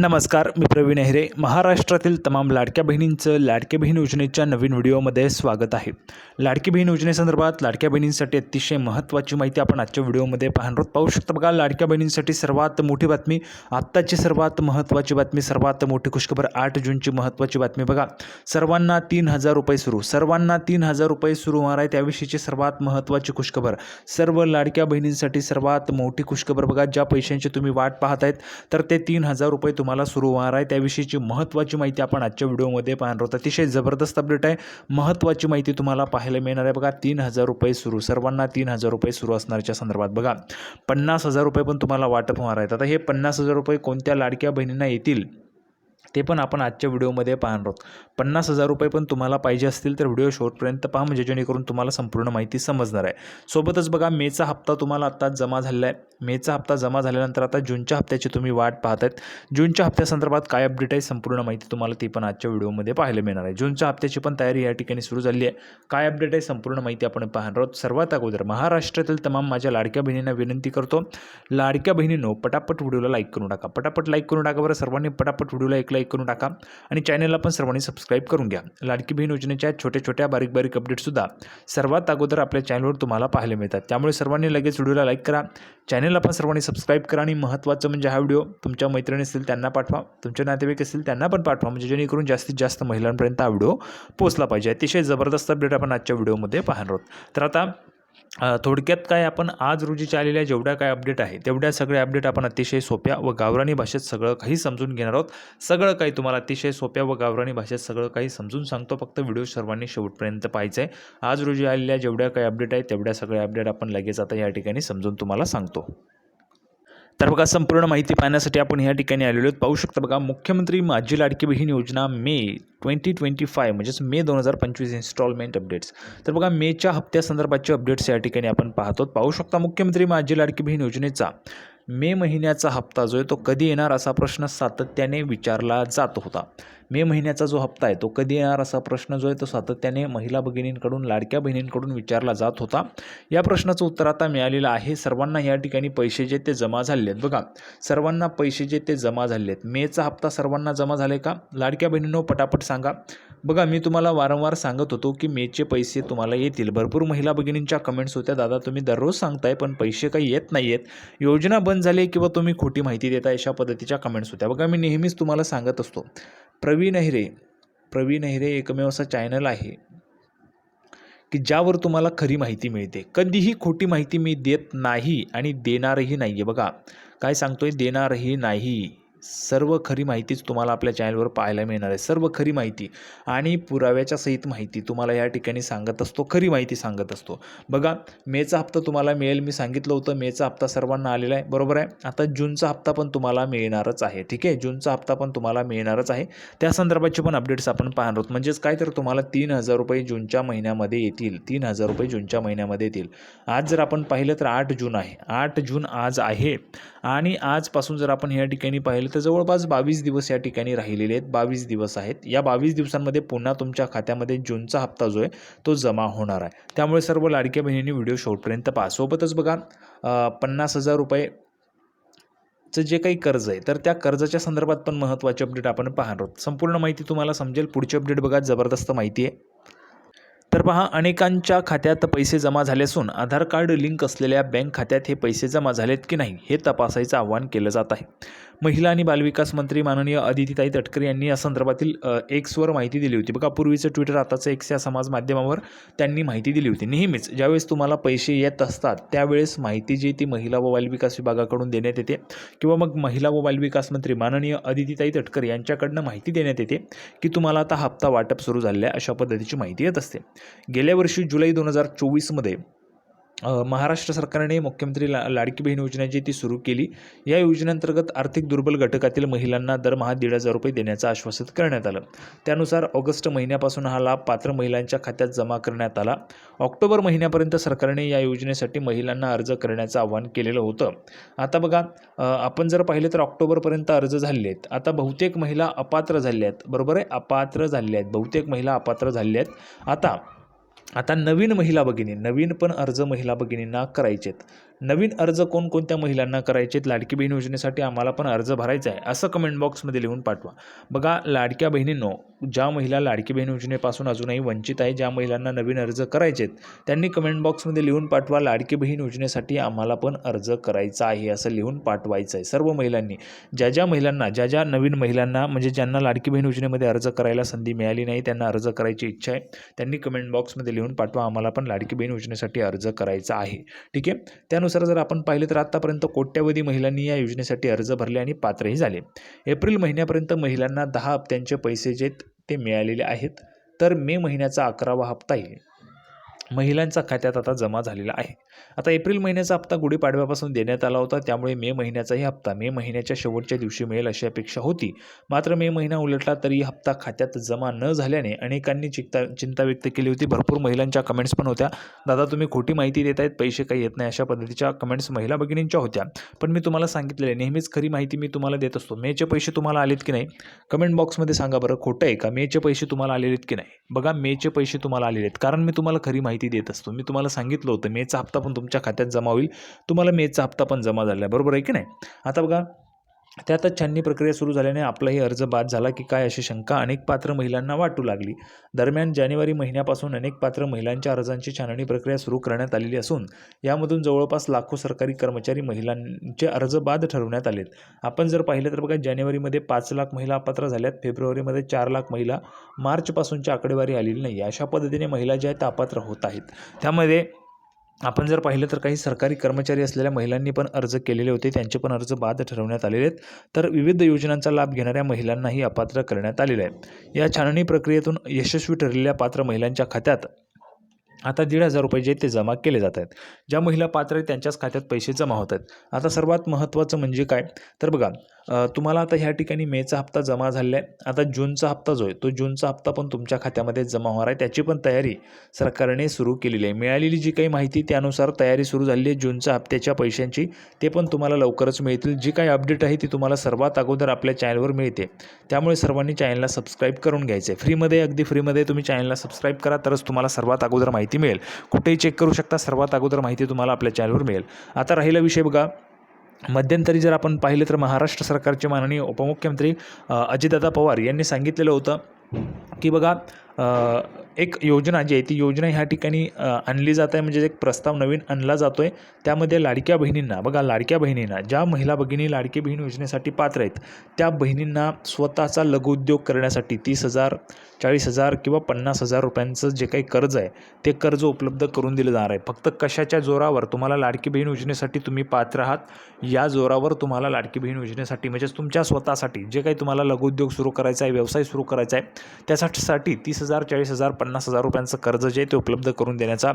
नमस्कार मी प्रवीण अहिरे महाराष्ट्रातील तमाम लाडक्या बहिणींचं लाडक्या बहीण योजनेच्या नवीन व्हिडिओमध्ये स्वागत आहे. लाडकी बहीण योजनेसंदर्भात लाडक्या बहिणींसाठी अतिशय महत्त्वाची माहिती आपण आजच्या व्हिडिओमध्ये पाहणार आहोत. पाहू शकता बघा लाडक्या बहिणींसाठी सर्वात मोठी बातमी आत्ताची सर्वात महत्त्वाची बातमी सर्वात मोठी खुशखबर आठ जूनची महत्त्वाची बातमी बघा. सर्वांना तीन हजार रुपये सुरू. सर्वांना तीन हजार रुपये सुरू होणार आहे त्याविषयीची सर्वात महत्त्वाची खुशखबर. सर्व लाडक्या बहिणींसाठी सर्वात मोठी खुशखबर बघा ज्या पैशांची तुम्ही वाट पाहत आहेत तर ते तीन हजार रुपये तुम्हाला सुरू होणार आहे. त्याविषयीची महत्त्वाची माहिती आपण आजच्या व्हिडिओमध्ये पाहणार आहोत अतिशय जबरदस्त अपडेट आहे. महत्त्वाची माहिती तुम्हाला पाहायला मिळणार आहे बघा. तीन हजार रुपये सुरू सर्वांना तीन हजार रुपये सुरू असणारच्या संदर्भात बघा. पन्नास हजार रुपये पण तुम्हाला वाटप होणार आहेत. आता हे पन्नास हजार रुपये कोणत्या लाडक्या बहिणींना येतील? ते पण आपण आजच्या व्हिडिओमध्ये पाहणार आहोत. पन्नास हजार रुपये पण तुम्हाला पाहिजे असतील तर व्हिडिओ शेवटपर्यंत पहा म्हणजे जेणेकरून तुम्हाला संपूर्ण माहिती समजणार आहे. सोबतच बघा मेचा हप्ता तुम्हाला आत्ताच जमा झालेला आहे. मेचा हप्ता जमा झाल्यानंतर आता जूनच्या हप्त्याची तुम्ही वाट पाहत आहेत जूनच्या हप्त्यासंदर्भात काय अपडेट आहे संपूर्ण माहिती तुम्हाला ती पण आजच्या व्हिडिओमध्ये पाहायला मिळणार आहे. जूनच्या हप्त्याची पण तयारी या ठिकाणी सुरू झाली आहे. काय अपडेट आहे संपूर्ण माहिती आपण पाहणार आहोत. सर्वात अगोदर महाराष्ट्रातील तमाम माझ्या लाडक्या बहिणींना विनंती करतो. लाडक्या बहिणींनो पटापट व्हिडिओला लाईक करून टाका पटापट लाईक करून टाका बरं सर्वांनी पटापट व्हिडिओला एक लाईक करून टाका आणि चॅनलला पण सर्वांनी सबस्क्राईब करून घ्या. लाडकी बहीण योजनेच्या छोट्या छोट्या बारीक बारीक अपडेटसुद्धा सर्वात अगोदर आपल्या चॅनलवर तुम्हाला पाहायला मिळतात. त्यामुळे सर्वांनी लगेच व्हिडिओला लाईक करा. चॅनलला पण सर्वांनी सबस्क्राईब करा आणि महत्त्वाचं म्हणजे हा व्हिडिओ तुमच्या मैत्रिणी असतील त्यांना पाठवा. तुमच्या नातेवाईक असतील त्यांना पण पाठवा. म्हणजे जेणेकरून जास्तीत जास्त महिलांपर्यंत हा व्हिडिओ पोहोचला पाहिजे. अतिशय जबरदस्त अपडेट आपण आजच्या व्हिडिओमध्ये पाहणार आहोत. तर आता थोडक्यात काय आपण आज रोजीच्या आलेल्या जेवढ्या काय अपडेट आहे तेवढ्या सगळ्या अपडेट आपण अतिशय सोप्या व गावरानी भाषेत सगळं काही समजून घेणार आहोत. सगळं काही तुम्हाला अतिशय सोप्या व गावरानी भाषेत सगळं काही समजून सांगतो. फक्त व्हिडिओ सर्वांनी शेवटपर्यंत पाहायचं आहे आज रोजी आलेल्या जेवढ्या काही अपडेट आहे तेवढ्या सगळ्या अपडेट आपण लगेच आता या ठिकाणी समजून तुम्हाला सांगतो. तर बघा संपूर्ण माहिती पाहण्यासाठी आपण ह्या ठिकाणी आलेलो आहोत. पाहू शकता बघा मुख्यमंत्री माझी लाडकी बहीण योजना मे ट्वेंटी ट्वेंटी फाय म्हणजेच मे दोन हजार पंचवीस इन्स्टॉलमेंट अपडेट्स तर बघा मेच्या हप्त्यासंदर्भातचे अपडेट्स या ठिकाणी आपण पाहतो पाहू शकता मुख्यमंत्री माझी लाडकी बहीण योजनेचा मे महिन्याचा हप्ता जो आहे तो कधी येणार असा प्रश्न सातत्याने विचारला जात होता. मे महिन्याचा जो हप्ता आहे तो कधी येणार असा प्रश्न जो आहे तो सातत्याने महिला भगिनींकडून लाडक्या बहिणींकडून विचारला जात होता. या प्रश्नाचं उत्तर आता मिळालेलं आहे. सर्वांना या ठिकाणी पैसे जे ते जमा झाले आहेत. बघा सर्वांना पैसे जे ते जमा झाले आहेत. मेचा हप्ता सर्वांना जमा झाले का? लाडक्या बहिणींनो पटापट सांगा. बघा मी तुम्हाला वारंवार सांगत होतो की मेचे पैसे तुम्हाला येतील. भरपूर महिला भगिनींच्या कमेंट्स होत्या दादा तुम्ही दररोज सांगताय पण पैसे काही येत नाही आहेत योजना बंद झाली आहे किंवा तुम्ही खोटी माहिती देता अशा पद्धतीच्या कमेंट्स होत्या. बघा मी नेहमीच तुम्हाला सांगत असतो प्रवीण अहिरे प्रवीण अहिरे एकमेव असा चॅनल आहे की ज्यावर तुम्हाला खरी माहिती मिळते. कधीही खोटी माहिती मी देत नाही आणि देणारही नाही आहे बघा काय सांगतोय? देणारही नाही. सर्व खरी माहितीच तुम्हाला आपल्या चॅनलवर पाहायला मिळणार आहे. सर्व खरी माहिती आणि पुराव्याच्या सहित माहिती तुम्हाला या ठिकाणी सांगत असतो खरी माहिती सांगत असतो. बघा मेचा हप्ता तुम्हाला मिळेल. मी सांगितलं होतं मेचा हप्ता सर्वांना आलेला आहे. बरोबर आहे? आता जूनचा हप्ता पण तुम्हाला मिळणारच आहे. ठीक आहे? जूनचा हप्ता पण तुम्हाला मिळणारच आहे. त्या संदर्भाचे पण अपडेट्स आपण पाहणार आहोत. म्हणजेच काय तर तुम्हाला तीन हजार रुपये जूनच्या महिन्यामध्ये येतील. तीन हजार रुपये जूनच्या महिन्यामध्ये येतील. आज जर आपण पाहिलं तर आठ जून आहे. आठ जून आज आहे. आणि आजपासून जर आपण या ठिकाणी पाहिलं तर जवळपास बावीस दिवस या ठिकाणी राहिलेले आहेत. बावीस दिवस आहेत. या बावीस दिवसांमध्ये पुन्हा तुमच्या खात्यामध्ये जूनचा हप्ता जो आहे तो जमा होणार आहे. त्यामुळे सर्व लाडक्या बहिणींनी व्हिडिओ शेवटपर्यंत पहा. सोबतच बघा पन्नास हजार रुपये चं जे काही कर्ज आहे तर त्या कर्जाच्या संदर्भात पण महत्त्वाचे अपडेट आपण पाहणार आहोत. संपूर्ण माहिती तुम्हाला समजेल. पुढची अपडेट बघा. जबरदस्त माहिती आहे. तर पहा अनेकांच्या खात्यात पैसे जमा झाले असून आधार कार्ड लिंक असलेल्या बँक खात्यात हे पैसे जमा झालेत की नाही हे तपासायचं आवाहन केलं जात आहे. महिला आणि बालविकास मंत्री माननीय अदितीताई तटकरे यांनी या संदर्भातील एक्सवर माहिती दिली होती. बघा पूर्वीचं ट्विटर आताचं एक्स या समाज माध्यमावर त्यांनी माहिती दिली होती. नेहमीच ज्यावेळेस तुम्हाला पैसे येत असतात त्यावेळेस माहिती जी ती महिला व बालविकास विभागाकडून देण्यात येते. किंवा मग महिला व बालविकास मंत्री माननीय अदितीताई तटकरे यांच्याकडनं माहिती देण्यात येते की तुम्हाला आता हप्ता वाटप सुरू झालेलं आहे अशा पद्धतीची माहिती येत असते. गेल्या वर्षी जुलै दोन हजार चोवीसमध्ये महाराष्ट्र सरकारने मुख्यमंत्री ला लाडकी बहीण योजना जी ती सुरू केली. या योजनेअंतर्गत आर्थिक दुर्बल घटकातील महिलांना दरमहा दीड हजार रुपये देण्याचं आश्वासित करण्यात आलं. त्यानुसार ऑगस्ट महिन्यापासून हा लाभ पात्र महिलांच्या खात्यात जमा करण्यात आला. ऑक्टोबर महिन्यापर्यंत सरकारने या योजनेसाठी महिलांना अर्ज करण्याचं आवाहन केलेलं होतं. आता बघा आपण जर पाहिले तर ऑक्टोबरपर्यंत अर्ज झाले आहेत. आता बहुतेक महिला अपात्र झाल्या आहेत. बरोबर आहे? अपात्र झाल्या आहेत. बहुतेक महिला अपात्र झाल्या आहेत. आता आता नवीन महिला भगिनी नवीन पण अर्ज महिला भगिनींना करायचेत. नवीन अर्ज कोणकोणत्या महिलांना करायचेत? लाडकी बहीण योजनेसाठी आम्हाला पण अर्ज भरायचा आहे असं कमेंट बॉक्समध्ये लिहून पाठवा. बघा लाडक्या बहिणींनो ज्या महिला लाडकी बहीण योजनेपासून अजूनही वंचित आहे ज्या महिलांना नवीन अर्ज करायचेत त्यांनी कमेंट बॉक्समध्ये लिहून पाठवा लाडकी बहीण योजनेसाठी आम्हाला पण अर्ज करायचा आहे असं लिहून पाठवायचं आहे. सर्व महिलांनी ज्या ज्या महिलांना ज्या ज्या नवीन महिलांना म्हणजे ज्यांना लाडकी बहीण योजनेमध्ये अर्ज करायला संधी मिळाली नाही त्यांना अर्ज करायची इच्छा आहे त्यांनी कमेंट बॉक्समध्ये लिहून पाठवा. आम्हाला पण लाडकी बहीण योजनेसाठी अर्ज करायचा आहे. ठीक आहे? त्यानुसार जर आपण पाहिलं तर आत्तापर्यंत कोट्यवधी महिलांनी या योजनेसाठी अर्ज भरले आणि पात्रही झाले. एप्रिल महिन्यापर्यंत महिलांना दहा हप्त्यांचे पैसे जे ते मिळालेले आहेत तर मे महिन्याचा अकरावा हप्ताही महिलांच्या खात्यात आता जमा झालेला आहे. आता एप्रिल महिन्याचा हप्ता गुढीपाडव्यापासून देण्यात आला होता. त्यामुळे मे महिन्याचाही हप्ता मे महिन्याच्या शेवटच्या दिवशी मिळेल अशी अपेक्षा होती. मात्र मे महिना उलटला तरी हप्ता खात्यात जमा न झाल्याने अनेकांनी चिंता चिंता व्यक्त केली होती. भरपूर महिलांच्या कमेंट्स पण होत्या. दादा तुम्ही खोटी माहिती देत आहेत पैसे काही येत नाही. अशा पद्धतीच्या कमेंट्स महिला भगिनींच्या होत्या. पण मी तुम्हाला सांगितलेले नेहमीच खरी माहिती मी तुम्हाला देत असतो. मेचे पैसे तुम्हाला आलेत की नाही? कमेंट बॉक्समध्ये सांगा बरं. खोटं आहे का? मेचे पैसे तुम्हाला आलेले आहेत की नाही? बघा मेचे पैसे तुम्हाला आलेले आहेत. कारण मी तुम्हाला खरी माहिती देत असतो. मी तुम्हाला सांगितलं होतं. मेचा हप्ता पण तुमच्या खात्यात जमा होईल. तुम्हाला मेचा हप्ता पण जमा झाला आहे. बरोबर आहे की नाही? आता बघा त्यातच छाननी प्रक्रिया सुरू झाल्याने आपलाही अर्ज बाद झाला की काय अशी शंका अनेक पात्र महिलांना वाटू लागली. दरम्यान जानेवारी महिन्यापासून अनेक पात्र महिलांच्या अर्जांची छाननी प्रक्रिया सुरू करण्यात आलेली असून यामधून जवळपास लाखो सरकारी कर्मचारी महिलांचे अर्ज बाद ठरवण्यात आलेत. आपण जर पाहिलं तर बघा जानेवारीमध्ये पाच लाख महिला अपात्र झाल्यात. फेब्रुवारीमध्ये चार लाख महिला. मार्चपासूनची आकडेवारी आलेली नाही. अशा पद्धतीने महिला ज्या आहेत अपात्र होत आहेत. त्यामध्ये आपण जर पाहिलं तर काही सरकारी कर्मचारी असलेल्या महिलांनी पण अर्ज केलेले होते. त्यांचे पण अर्ज बाद ठरवण्यात आलेले आहेत. तर विविध योजनांचा लाभ घेणाऱ्या महिलांनाही अपात्र करण्यात आलेलं आहे. या छाननी प्रक्रियेतून यशस्वी ठरलेल्या पात्र महिलांच्या खात्यात आता दीड हजार रुपये जे ते जमा केले जात आहेत. ज्या महिला पात्र आहेत त्यांच्याच खात्यात पैसे जमा होत आहेत. आता सर्वात महत्त्वाचं म्हणजे काय? तर बघा तुम्हाला आता ह्या ठिकाणी मेचा हप्ता जमा झालेला आहे. आता जूनचा हप्ता जो आहे तो जूनचा हप्ता पण तुमच्या खात्यामध्ये जमा होणार आहे. त्याची पण तयारी सरकारने सुरू केलेली आहे. मिळालेली जी काही माहिती त्यानुसार तयारी सुरू झालेली आहे जूनच्या हप्त्याच्या पैशांची. ते पण तुम्हाला लवकरच मिळतील. जी काही अपडेट आहे ती तुम्हाला सर्वात अगोदर आपल्या चॅनलवर मिळते. त्यामुळे सर्वांनी चॅनलला सबस्क्राईब करून घ्यायचं आहे. फ्रीमध्ये अगदी फ्रीमध्ये तुम्ही चॅनलला सबस्क्राईब करा तरच तुम्हाला सर्वात अगोदर माहिती मिळेल. कुठेही चेक करू शकता. सर्वात अगोदर माहिती तुम्हाला आपल्या चॅनलवर मिळेल. आता राहिला विषय बघा. मध्यंतरी जर आपण पाहिलं तर महाराष्ट्र सरकारचे माननीय उपमुख्यमंत्री अजितदादा पवार यांनी सांगितलेलं होतं की बघा एक योजना जी आहे ती योजना ह्या ठिकाणी आणली जात आहे. म्हणजे एक प्रस्ताव नवीन आणला जातो आहे त्यामध्ये लाडक्या बहिणींना बघा लाडक्या बहिणींना ज्या महिला भगिनी लाडकी बहीण योजनेसाठी पात्र आहेत त्या बहिणींना स्वतःचा लघुउद्योग करण्यासाठी तीस हजार चाळीस हजार किंवा पन्नास हजार रुपयांचं जे काही कर्ज आहे ते कर्ज उपलब्ध करून दिलं जाणार आहे. फक्त कशाच्या जोरावर? तुम्हाला लाडकी बहीण योजनेसाठी तुम्ही पात्र आहात. या जोरावर तुम्हाला लाडकी बहीण योजनेसाठी म्हणजेच तुमच्या स्वतःसाठी जे काही तुम्हाला लघुउद्योग सुरू करायचा आहे व्यवसाय सुरू करायचा आहे त्यासाठी तीस हजार चाळीस हजार पन्नास हजार रुपयांचं कर्ज जे आहे ते उपलब्ध करून देण्याचा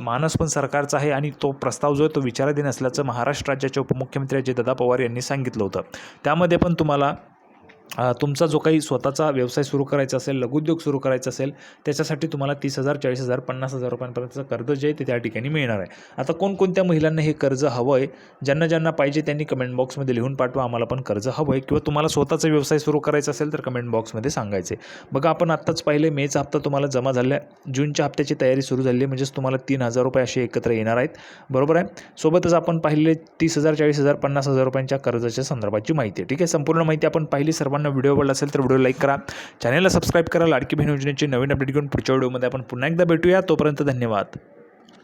मानस पण सरकारचा आहे आणि तो प्रस्ताव जो आहे तो विचाराधीन असल्याचं महाराष्ट्र राज्याचे उपमुख्यमंत्री अजितदादा पवार यांनी सांगितलं होतं. त्यामध्ये पण तुम्हाला तुमचा जो काही स्वतःचा व्यवसाय सुरू करायचा असेल लघुद्योग सुरू करायचा असेल त्याच्यासाठी तुम्हाला तीस हजार चाळीस हजार पन्नास हजार रुपयांपर्यंतचं कर्ज जे आहे ते त्या ठिकाणी मिळणार आहे. आता कोणकोणत्या महिलांना हे कर्ज हवं आहे ज्यांना ज्यांना पाहिजे त्यांनी कमेंट बॉक्समध्ये लिहून पाठवा आम्हाला पण कर्ज हवं आहे किंवा तुम्हाला स्वतःचा व्यवसाय सुरू करायचा असेल तर कमेंट बॉक्समध्ये सांगायचे. बघा आपण आत्ताच पाहिले मेचा हप्ता तुम्हाला जमा झाल्या आहे जूनच्या हप्त्याची तयारी सुरू झाली आहे म्हणजेच तुम्हाला तीन हजार रुपये असे एकत्र येणार आहेत. बरोबर आहे? सोबतच आपण पाहिले तीस हजार चाळीस हजार पन्नास हजार रुपयांच्या कर्जाच्या संदर्भाची माहिती आहे. ठीक आहे? संपूर्ण माहिती आपण पाहिली सर्वांना व्हिडिओ आवडला असेल तर व्हिडिओ लाईक करा. चॅनलला सबस्क्राईब करा. लाडकी बहीण योजनेची नवीन अपडेट घेऊन पुढच्या व्हिडिओमध्ये आपण पुन्हा एकदा भेटूया. तोपर्यंत धन्यवाद.